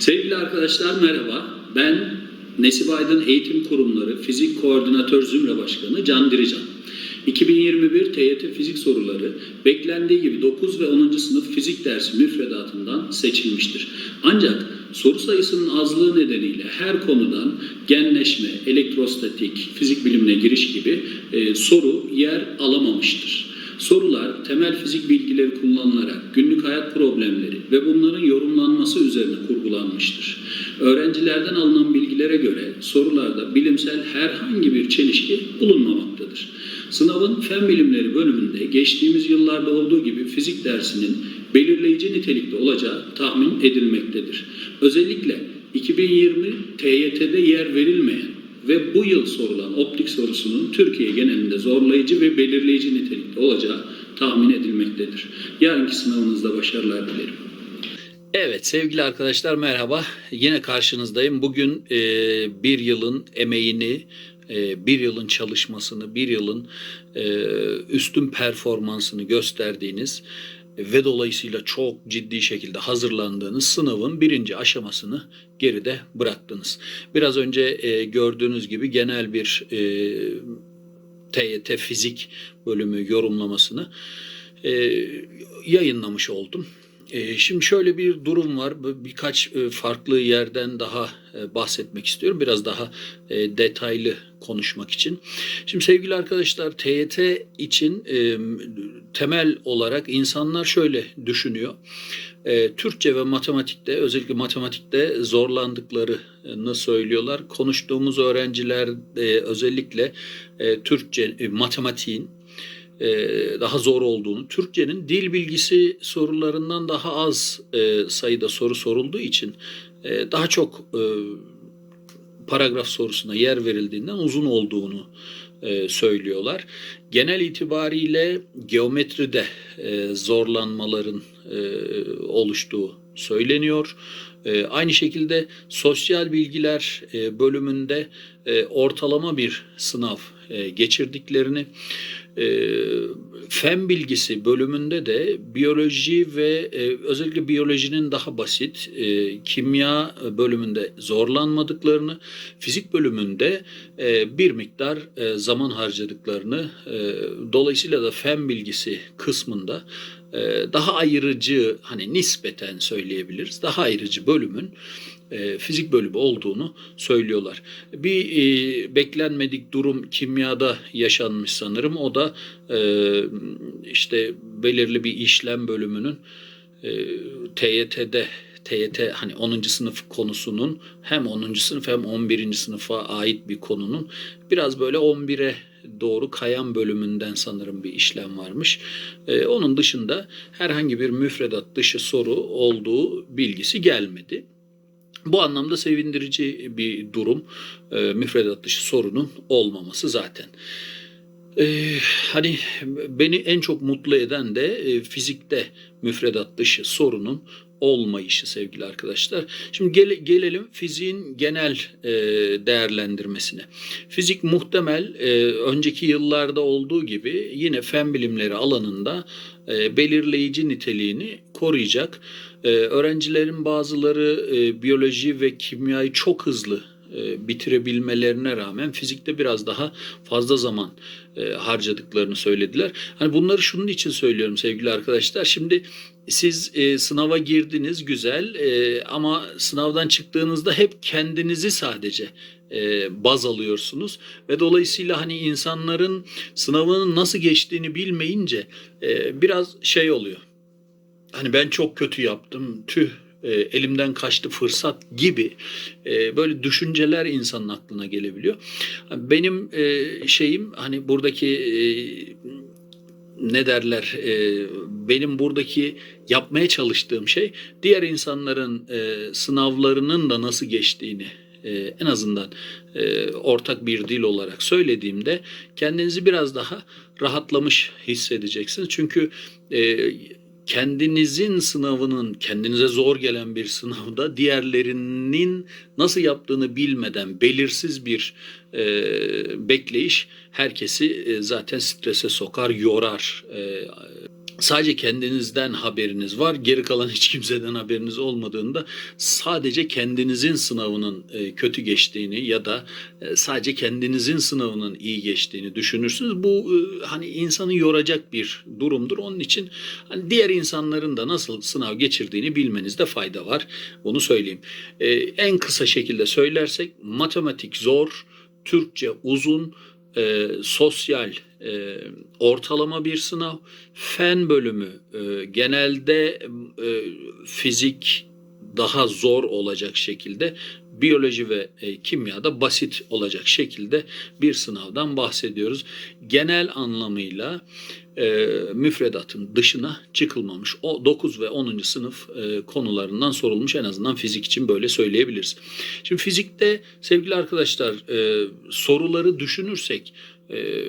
Sevgili arkadaşlar merhaba. Ben Nesip Aydın Eğitim Kurumları Fizik Koordinatör Zümre Başkanı Can Dirican. 2021 TYT fizik soruları beklendiği gibi 9 ve 10. sınıf fizik dersi müfredatından seçilmiştir. Ancak soru sayısının azlığı nedeniyle her konudan genleşme, elektrostatik, fizik bilimine giriş gibi e, soru yer alamamıştır. Sorular temel fizik bilgileri kullanılarak günlük hayat problemleri ve bunların yorumlanması üzerine kurgulanmıştır. Öğrencilerden alınan bilgilere göre sorularda bilimsel herhangi bir çelişki bulunmamaktadır. Sınavın fen bilimleri bölümünde geçtiğimiz yıllarda olduğu gibi fizik dersinin belirleyici nitelikte olacağı tahmin edilmektedir. Özellikle 2020 TYT'de yer verilmeyen ve bu yıl sorulan optik sorusunun Türkiye genelinde zorlayıcı ve belirleyici nitelikte olacağı tahmin edilmektedir. Yarınki sınavınızda başarılar dilerim. Evet sevgili arkadaşlar merhaba. Yine karşınızdayım. Bugün e, bir yılın emeğini, e, bir yılın çalışmasını, bir yılın e, üstün performansını gösterdiğiniz ve dolayısıyla çok ciddi şekilde hazırlandığınız sınavın birinci aşamasını geride bıraktınız. Biraz önce e, gördüğünüz gibi genel bir e, TYT fizik bölümü yorumlamasını e, yayınlamış oldum. E, şimdi şöyle bir durum var. Birkaç e, farklı yerden daha e, bahsetmek istiyorum. Biraz daha e, detaylı konuşmak için. Şimdi sevgili arkadaşlar TYT için temel olarak insanlar şöyle düşünüyor. Türkçe ve matematikte özellikle matematikte zorlandıklarını söylüyorlar. Konuştuğumuz öğrenciler özellikle Türkçe, matematiğin daha zor olduğunu, Türkçenin dil bilgisi sorularından daha az e, sayıda soru sorulduğu için e, daha çok e, paragraf sorusuna yer verildiğinden uzun olduğunu e, söylüyorlar. Genel itibariyle geometride e, zorlanmaların e, oluştuğu söyleniyor. E, aynı şekilde sosyal bilgiler e, bölümünde e, ortalama bir sınav e, geçirdiklerini, e, fen bilgisi bölümünde de biyoloji ve e, özellikle biyolojinin daha basit, kimya bölümünde zorlanmadıklarını, fizik bölümünde bir miktar zaman harcadıklarını, dolayısıyla da fen bilgisi kısmında daha ayrıcı, hani nispeten söyleyebiliriz, daha ayrıcı bölümün e, fizik bölümü olduğunu söylüyorlar. Bir e, beklenmedik durum kimyada yaşanmış sanırım. O da e, işte belirli bir işlem bölümünün e, TYT'de TYT hani 10. sınıf konusunun hem 10. sınıf hem 11. sınıfa ait bir konunun biraz böyle 11'e doğru kayan bölümünden sanırım bir işlem varmış. Ee, onun dışında herhangi bir müfredat dışı soru olduğu bilgisi gelmedi. Bu anlamda sevindirici bir durum. E, müfredat dışı sorunun olmaması zaten. Ee, hani beni en çok mutlu eden de e, fizikte müfredat dışı sorunun olmayışı sevgili arkadaşlar. Şimdi gele, gelelim fiziğin genel e, değerlendirmesine. Fizik muhtemel e, önceki yıllarda olduğu gibi yine fen bilimleri alanında e, belirleyici niteliğini koruyacak. E, öğrencilerin bazıları e, biyoloji ve kimyayı çok hızlı e, bitirebilmelerine rağmen fizikte biraz daha fazla zaman e, harcadıklarını söylediler. Hani bunları şunun için söylüyorum sevgili arkadaşlar. Şimdi siz e, sınava girdiniz güzel e, ama sınavdan çıktığınızda hep kendinizi sadece e, baz alıyorsunuz ve dolayısıyla hani insanların sınavının nasıl geçtiğini bilmeyince e, biraz şey oluyor. Hani ben çok kötü yaptım, tüh e, elimden kaçtı fırsat gibi e, böyle düşünceler insanın aklına gelebiliyor. Benim e, şeyim hani buradaki e, ne derler e, benim buradaki yapmaya çalıştığım şey diğer insanların e, sınavlarının da nasıl geçtiğini e, en azından e, ortak bir dil olarak söylediğimde kendinizi biraz daha rahatlamış hissedeceksiniz. Çünkü e, kendinizin sınavının kendinize zor gelen bir sınavda diğerlerinin nasıl yaptığını bilmeden belirsiz bir e, bekleyiş herkesi e, zaten strese sokar, yorar. E, sadece kendinizden haberiniz var. Geri kalan hiç kimseden haberiniz olmadığında sadece kendinizin sınavının e, kötü geçtiğini ya da e, sadece kendinizin sınavının iyi geçtiğini düşünürsünüz. Bu e, hani insanı yoracak bir durumdur. Onun için hani diğer insanların da nasıl sınav geçirdiğini bilmenizde fayda var. Bunu söyleyeyim. En kısa şekilde söylersek matematik zor, Türkçe uzun, e, sosyal e, ortalama bir sınav, fen bölümü e, genelde e, fizik daha zor olacak şekilde, biyoloji ve e, kimyada basit olacak şekilde bir sınavdan bahsediyoruz. Genel anlamıyla e, müfredatın dışına çıkılmamış. O 9 ve 10. sınıf e, konularından sorulmuş en azından fizik için böyle söyleyebiliriz. Şimdi fizikte sevgili arkadaşlar e, soruları düşünürsek e,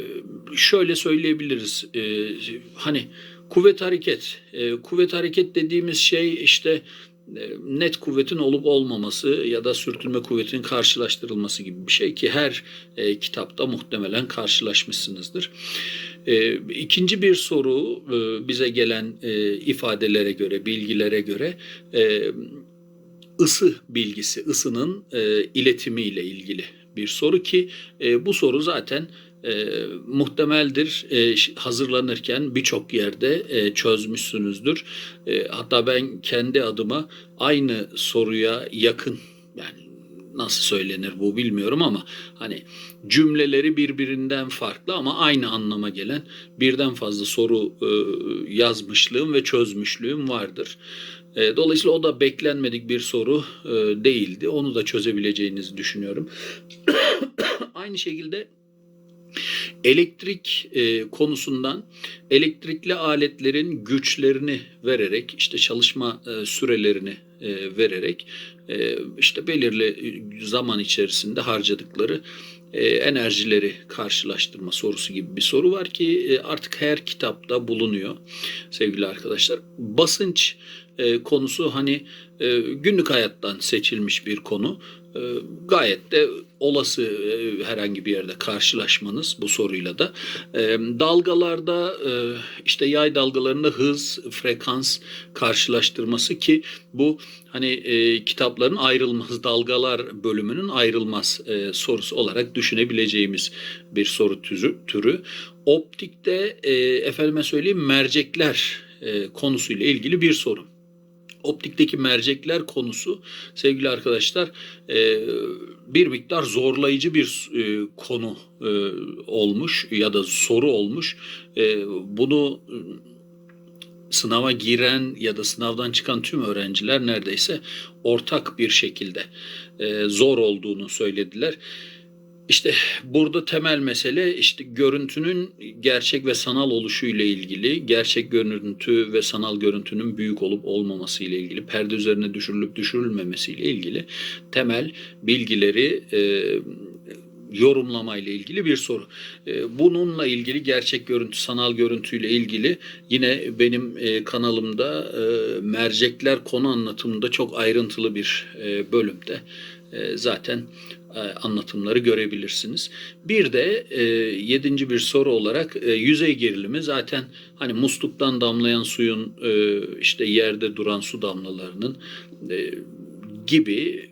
şöyle söyleyebiliriz. E, hani kuvvet hareket, e, kuvvet hareket dediğimiz şey işte net kuvvetin olup olmaması ya da sürtünme kuvvetinin karşılaştırılması gibi bir şey ki her e, kitapta muhtemelen karşılaşmışsınızdır. E, ikinci bir soru e, bize gelen e, ifadelere göre, bilgilere göre e, ısı bilgisi, ısının e, iletimiyle ilgili bir soru ki e, bu soru zaten e, muhtemeldir e, hazırlanırken birçok yerde e, çözmüşsünüzdür. E, hatta ben kendi adıma aynı soruya yakın yani nasıl söylenir bu bilmiyorum ama hani cümleleri birbirinden farklı ama aynı anlama gelen birden fazla soru e, yazmışlığım ve çözmüşlüğüm vardır. E, Dolayısıyla o da beklenmedik bir soru e, değildi. Onu da çözebileceğinizi düşünüyorum. Aynı şekilde elektrik e, konusundan elektrikli aletlerin güçlerini vererek işte çalışma e, sürelerini e, vererek e, işte belirli e, zaman içerisinde harcadıkları e, enerjileri karşılaştırma sorusu gibi bir soru var ki e, artık her kitapta bulunuyor sevgili arkadaşlar. Basınç e, konusu hani e, günlük hayattan seçilmiş bir konu. E, gayet de olası e, herhangi bir yerde karşılaşmanız bu soruyla da. E, dalgalarda e, işte yay dalgalarında hız, frekans karşılaştırması ki bu hani e, kitapların ayrılmaz dalgalar bölümünün ayrılmaz sorusu olarak düşünebileceğimiz bir soru türü. Optikte efendime söyleyeyim mercekler konusuyla ilgili bir soru optikteki mercekler konusu sevgili arkadaşlar e, bir miktar zorlayıcı bir e, konu e, olmuş ya da soru olmuş. E, bunu e, sınava giren ya da sınavdan çıkan tüm öğrenciler neredeyse ortak bir şekilde e, zor olduğunu söylediler. İşte burada temel mesele işte görüntünün gerçek ve sanal oluşu ile ilgili, gerçek görüntü ve sanal görüntünün büyük olup olmaması ile ilgili, perde üzerine düşürülüp düşürülmemesi ile ilgili temel bilgileri e, yorumlama ile ilgili bir soru. E, bununla ilgili gerçek görüntü, sanal görüntüyle ilgili yine benim e, kanalımda e, mercekler konu anlatımında çok ayrıntılı bir e, bölümde zaten anlatımları görebilirsiniz. Bir de e, yedinci bir soru olarak e, yüzey gerilimi zaten hani musluktan damlayan suyun e, işte yerde duran su damlalarının e, gibi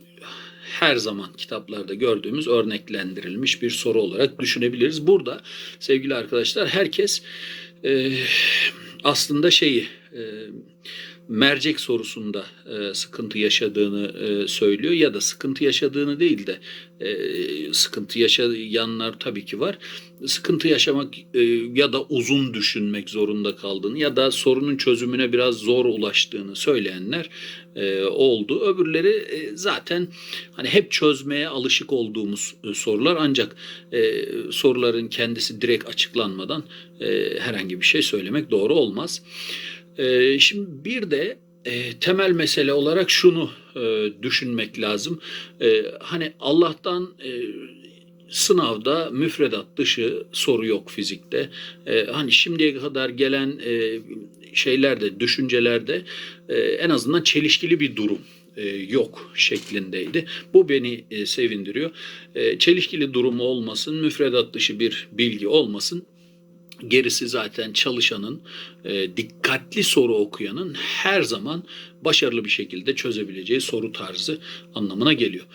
her zaman kitaplarda gördüğümüz örneklendirilmiş bir soru olarak düşünebiliriz. Burada sevgili arkadaşlar herkes e, aslında şeyi e, mercek sorusunda e, sıkıntı yaşadığını e, söylüyor ya da sıkıntı yaşadığını değil de e, sıkıntı yaşayanlar tabii ki var. Sıkıntı yaşamak e, ya da uzun düşünmek zorunda kaldığını ya da sorunun çözümüne biraz zor ulaştığını söyleyenler oldu. Öbürleri zaten hani hep çözmeye alışık olduğumuz sorular ancak soruların kendisi direkt açıklanmadan herhangi bir şey söylemek doğru olmaz. Ee, şimdi bir de e, temel mesele olarak şunu e, düşünmek lazım. E, hani Allah'tan e, sınavda müfredat dışı soru yok fizikte. E, hani şimdiye kadar gelen e, şeylerde, düşüncelerde e, en azından çelişkili bir durum e, yok şeklindeydi. Bu beni e, sevindiriyor. E, çelişkili durumu olmasın, müfredat dışı bir bilgi olmasın Gerisi zaten çalışanın, e, dikkatli soru okuyanın her zaman başarılı bir şekilde çözebileceği soru tarzı anlamına geliyor.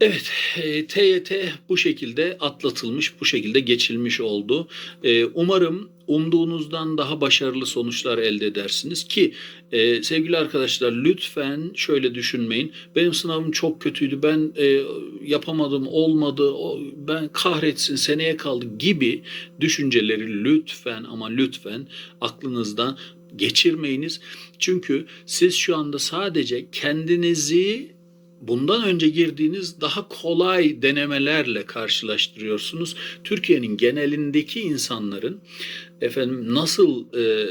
Evet, e, TYT bu şekilde atlatılmış, bu şekilde geçilmiş oldu. E, umarım umduğunuzdan daha başarılı sonuçlar elde edersiniz ki e, sevgili arkadaşlar lütfen şöyle düşünmeyin. Benim sınavım çok kötüydü, ben e, yapamadım, olmadı, ben kahretsin seneye kaldı gibi düşünceleri lütfen ama lütfen aklınızdan geçirmeyiniz. Çünkü siz şu anda sadece kendinizi bundan önce girdiğiniz daha kolay denemelerle karşılaştırıyorsunuz. Türkiye'nin genelindeki insanların efendim nasıl e,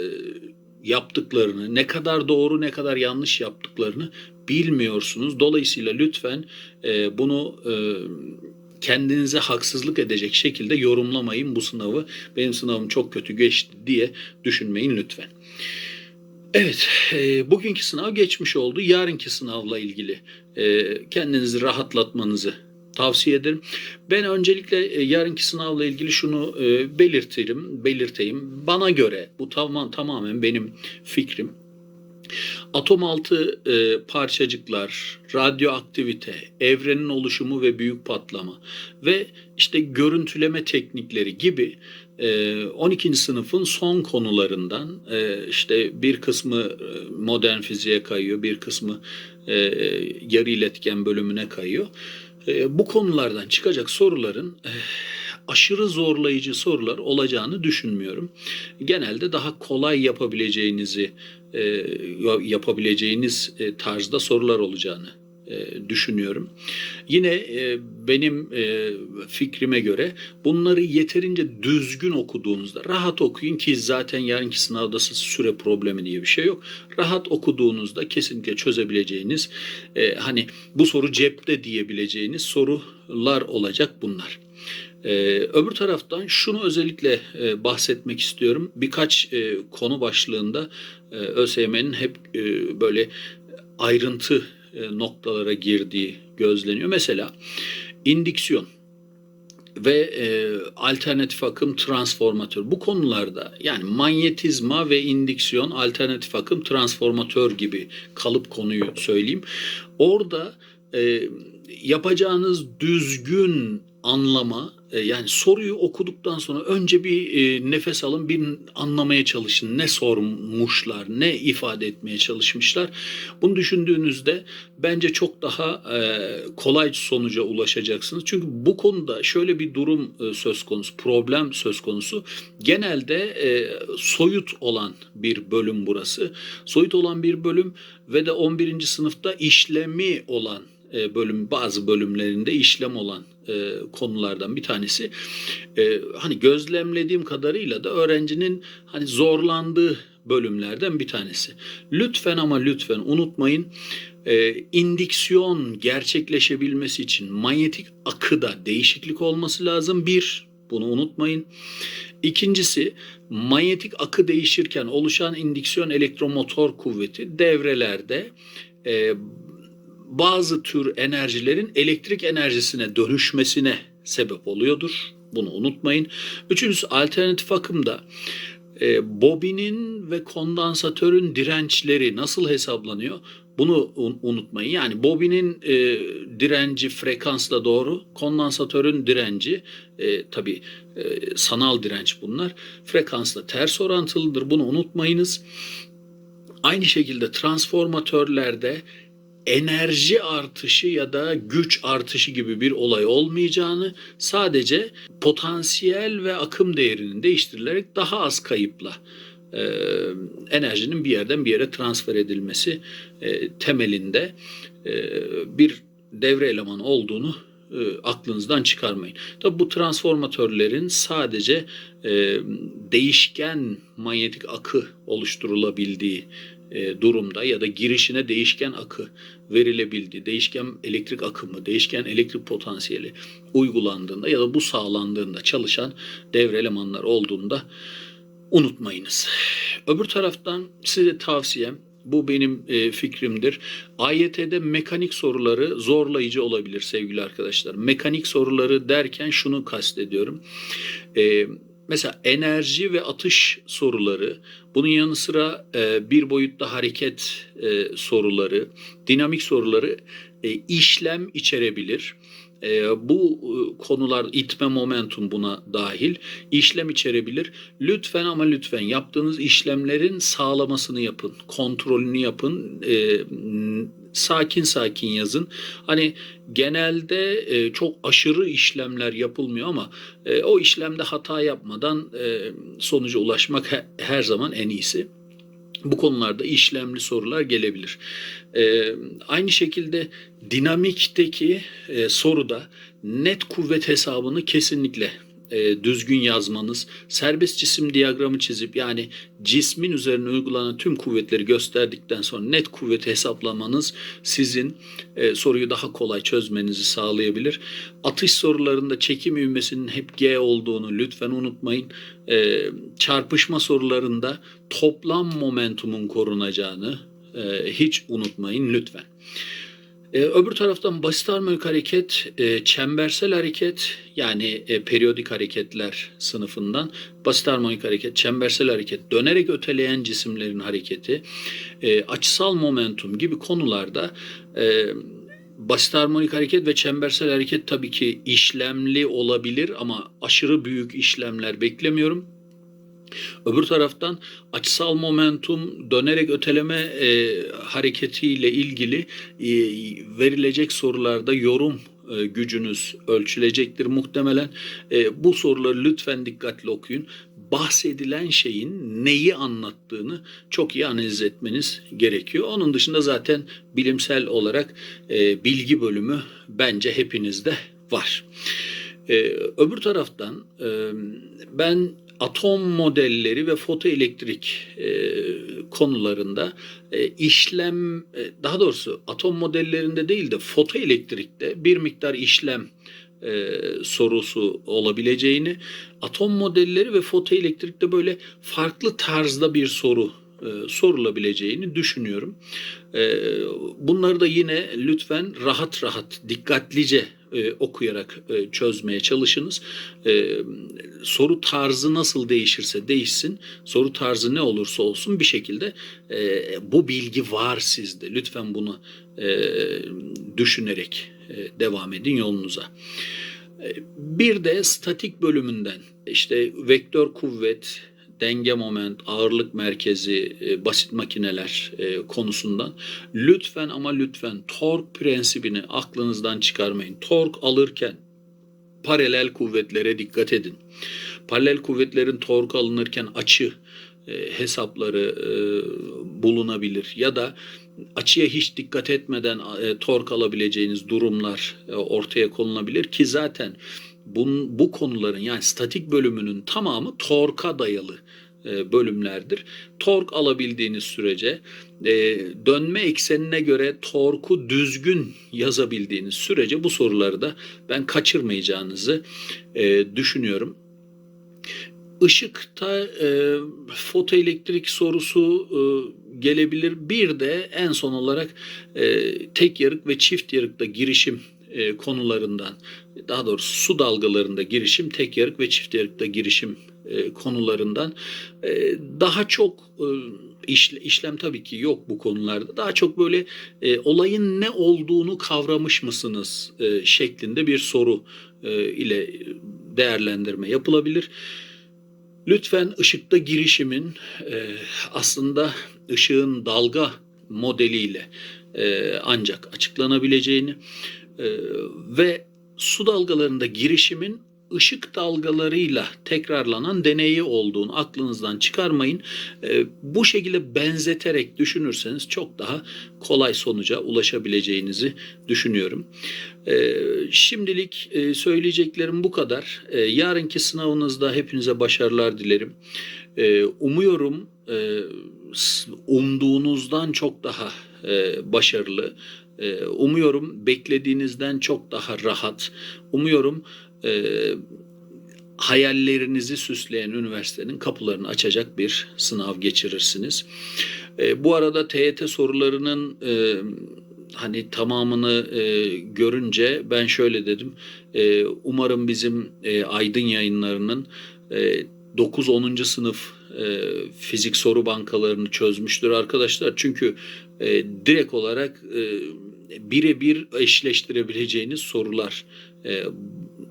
yaptıklarını, ne kadar doğru ne kadar yanlış yaptıklarını bilmiyorsunuz. Dolayısıyla lütfen e, bunu e, kendinize haksızlık edecek şekilde yorumlamayın bu sınavı. Benim sınavım çok kötü geçti diye düşünmeyin lütfen. Evet, e, bugünkü sınav geçmiş oldu. Yarınki sınavla ilgili e, kendinizi rahatlatmanızı tavsiye ederim. Ben öncelikle e, yarınki sınavla ilgili şunu e, belirtirim, belirteyim. Bana göre bu tamam tamamen benim fikrim. Atom altı e, parçacıklar, radyoaktivite, evrenin oluşumu ve büyük patlama ve işte görüntüleme teknikleri gibi 12. sınıfın son konularından e, işte bir kısmı e, modern fiziğe kayıyor, bir kısmı e, yarı iletken bölümüne kayıyor. Bu konulardan çıkacak soruların aşırı zorlayıcı sorular olacağını düşünmüyorum. Genelde daha kolay yapabileceğinizi yapabileceğiniz tarzda sorular olacağını e, düşünüyorum. Yine e, benim e, fikrime göre bunları yeterince düzgün okuduğunuzda rahat okuyun ki zaten yarınki sınavda süre problemi diye bir şey yok. Rahat okuduğunuzda kesinlikle çözebileceğiniz hani bu soru cepte diyebileceğiniz sorular olacak bunlar. Ee, öbür taraftan şunu özellikle e, bahsetmek istiyorum. Birkaç e, konu başlığında e, ÖSYM'nin hep e, böyle ayrıntı noktalara girdiği gözleniyor. Mesela indiksiyon ve e, alternatif akım transformatör. Bu konularda yani manyetizma ve indiksiyon, alternatif akım transformatör gibi kalıp konuyu söyleyeyim. Orada e, yapacağınız düzgün anlama e, yani soruyu okuduktan sonra önce bir e, nefes alın bir anlamaya çalışın. Ne sormuşlar ne ifade etmeye çalışmışlar? Bunu düşündüğünüzde bence çok daha e, kolay sonuca ulaşacaksınız. Çünkü bu konuda şöyle bir durum söz konusu problem söz konusu. Genelde soyut olan bir bölüm burası. Soyut olan bir bölüm ve de 11. sınıfta işlemi olan e, bölüm bazı bölümlerinde işlem olan e, konulardan bir tanesi. E, hani gözlemlediğim kadarıyla da öğrencinin hani zorlandığı bölümlerden bir tanesi. Lütfen ama lütfen unutmayın e, indiksiyon gerçekleşebilmesi için manyetik akıda değişiklik olması lazım. Bir, bunu unutmayın. İkincisi manyetik akı değişirken oluşan indiksiyon elektromotor kuvveti devrelerde e, bazı tür enerjilerin elektrik enerjisine dönüşmesine sebep oluyordur. Bunu unutmayın. Üçüncüsü alternatif akımda e, bobinin ve kondansatörün dirençleri nasıl hesaplanıyor? Bunu un- unutmayın. Yani bobinin e, direnci frekansla doğru, kondansatörün direnci e, tabii e, sanal direnç bunlar. Frekansla ters orantılıdır. Bunu unutmayınız. Aynı şekilde transformatörlerde enerji artışı ya da güç artışı gibi bir olay olmayacağını sadece potansiyel ve akım değerinin değiştirilerek daha az kayıpla e, enerjinin bir yerden bir yere transfer edilmesi e, temelinde e, bir devre elemanı olduğunu e, aklınızdan çıkarmayın. Tabi bu transformatörlerin sadece e, değişken manyetik akı oluşturulabildiği durumda ya da girişine değişken akı verilebildiği, değişken elektrik akımı, değişken elektrik potansiyeli uygulandığında ya da bu sağlandığında çalışan devre elemanlar olduğunda unutmayınız. Öbür taraftan size tavsiyem bu benim e, fikrimdir. AYT'de mekanik soruları zorlayıcı olabilir sevgili arkadaşlar. Mekanik soruları derken şunu kastediyorum. E, mesela enerji ve atış soruları, bunun yanı sıra e, bir boyutta hareket e, soruları, dinamik soruları e, işlem içerebilir. E, bu e, konular itme momentum buna dahil işlem içerebilir. Lütfen ama lütfen yaptığınız işlemlerin sağlamasını yapın, kontrolünü yapın. E, sakin sakin yazın. Hani genelde e, çok aşırı işlemler yapılmıyor ama e, o işlemde hata yapmadan e, sonuca ulaşmak he- her zaman en iyisi. Bu konularda işlemli sorular gelebilir. E, aynı şekilde dinamikteki e, soruda net kuvvet hesabını kesinlikle e, düzgün yazmanız, serbest cisim diyagramı çizip yani cismin üzerine uygulanan tüm kuvvetleri gösterdikten sonra net kuvvet hesaplamanız sizin e, soruyu daha kolay çözmenizi sağlayabilir. Atış sorularında çekim ivmesinin hep G olduğunu lütfen unutmayın. E, çarpışma sorularında toplam momentumun korunacağını e, hiç unutmayın lütfen. E, öbür taraftan basit harmonik hareket, e, çembersel hareket yani e, periyodik hareketler sınıfından basit harmonik hareket, çembersel hareket, dönerek öteleyen cisimlerin hareketi, e, açısal momentum gibi konularda e, basit harmonik hareket ve çembersel hareket tabii ki işlemli olabilir ama aşırı büyük işlemler beklemiyorum. Öbür taraftan açısal momentum dönerek öteleme e, hareketiyle ilgili e, verilecek sorularda yorum e, gücünüz ölçülecektir muhtemelen. E, bu soruları lütfen dikkatli okuyun. Bahsedilen şeyin neyi anlattığını çok iyi analiz etmeniz gerekiyor. Onun dışında zaten bilimsel olarak e, bilgi bölümü bence hepinizde var. Ee, öbür taraftan e, ben atom modelleri ve fotoelektrik e, konularında e, işlem e, daha doğrusu atom modellerinde değil de fotoelektrikte bir miktar işlem e, sorusu olabileceğini atom modelleri ve fotoelektrikte böyle farklı tarzda bir soru e, sorulabileceğini düşünüyorum. E, bunları da yine lütfen rahat rahat dikkatlice e, okuyarak e, çözmeye çalışınız. E, soru tarzı nasıl değişirse değişsin, soru tarzı ne olursa olsun bir şekilde e, bu bilgi var sizde. Lütfen bunu e, düşünerek e, devam edin yolunuza. E, Bir de statik bölümünden işte vektör kuvvet, denge moment, ağırlık merkezi, e, basit makineler e, konusundan lütfen ama lütfen tork prensibini aklınızdan çıkarmayın. Tork alırken paralel kuvvetlere dikkat edin. Paralel kuvvetlerin tork alınırken açı e, hesapları e, bulunabilir ya da açıya hiç dikkat etmeden e, tork alabileceğiniz durumlar e, ortaya konulabilir ki zaten bun, bu konuların yani statik bölümünün tamamı torka dayalı e, bölümlerdir. Tork alabildiğiniz sürece e, dönme eksenine göre torku düzgün yazabildiğiniz sürece bu soruları da ben kaçırmayacağınızı e, düşünüyorum. Işıkta e, fotoelektrik sorusu e, gelebilir. Bir de en son olarak e, tek yarık ve çift yarıkta girişim e, konularından, daha doğrusu su dalgalarında girişim, tek yarık ve çift yarıkta girişim e, konularından e, daha çok e, işle- işlem tabii ki yok bu konularda. Daha çok böyle e, olayın ne olduğunu kavramış mısınız e, şeklinde bir soru e, ile değerlendirme yapılabilir. Lütfen ışıkta girişimin e, aslında ışığın dalga modeliyle e, ancak açıklanabileceğini e, ve su dalgalarında girişimin ışık dalgalarıyla tekrarlanan deneyi olduğunu aklınızdan çıkarmayın. E, bu şekilde benzeterek düşünürseniz çok daha kolay sonuca ulaşabileceğinizi düşünüyorum. E, şimdilik e, söyleyeceklerim bu kadar. E, yarınki sınavınızda hepinize başarılar dilerim. E, umuyorum e, umduğunuzdan çok daha e, başarılı. E, umuyorum beklediğinizden çok daha rahat. Umuyorum e, hayallerinizi süsleyen üniversitenin kapılarını açacak bir sınav geçirirsiniz. E, bu arada TYT sorularının e, hani tamamını e, görünce ben şöyle dedim. E, umarım bizim e, Aydın yayınlarının e, 9-10. sınıf e, fizik soru bankalarını çözmüştür arkadaşlar. Çünkü e, direkt olarak e, birebir eşleştirebileceğiniz sorular e,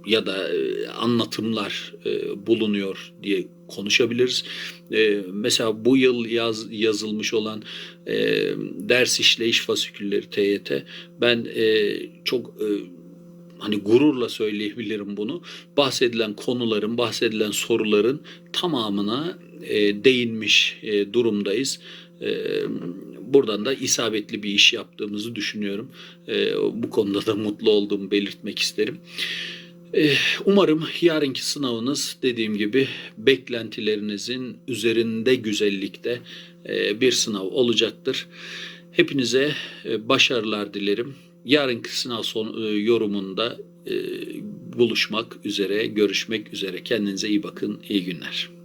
ya da e, anlatımlar e, bulunuyor diye konuşabiliriz. E, mesela bu yıl yaz, yazılmış olan e, ders işleyiş fasikülleri TYT ben e, çok e, hani gururla söyleyebilirim bunu. Bahsedilen konuların, bahsedilen soruların tamamına e, değinmiş e, durumdayız. E, buradan da isabetli bir iş yaptığımızı düşünüyorum. E, bu konuda da mutlu olduğumu belirtmek isterim. E, umarım yarınki sınavınız dediğim gibi beklentilerinizin üzerinde güzellikte e, bir sınav olacaktır. Hepinize e, başarılar dilerim. Yarınki sınav son, e, yorumunda buluşmak üzere, görüşmek üzere. Kendinize iyi bakın, iyi günler.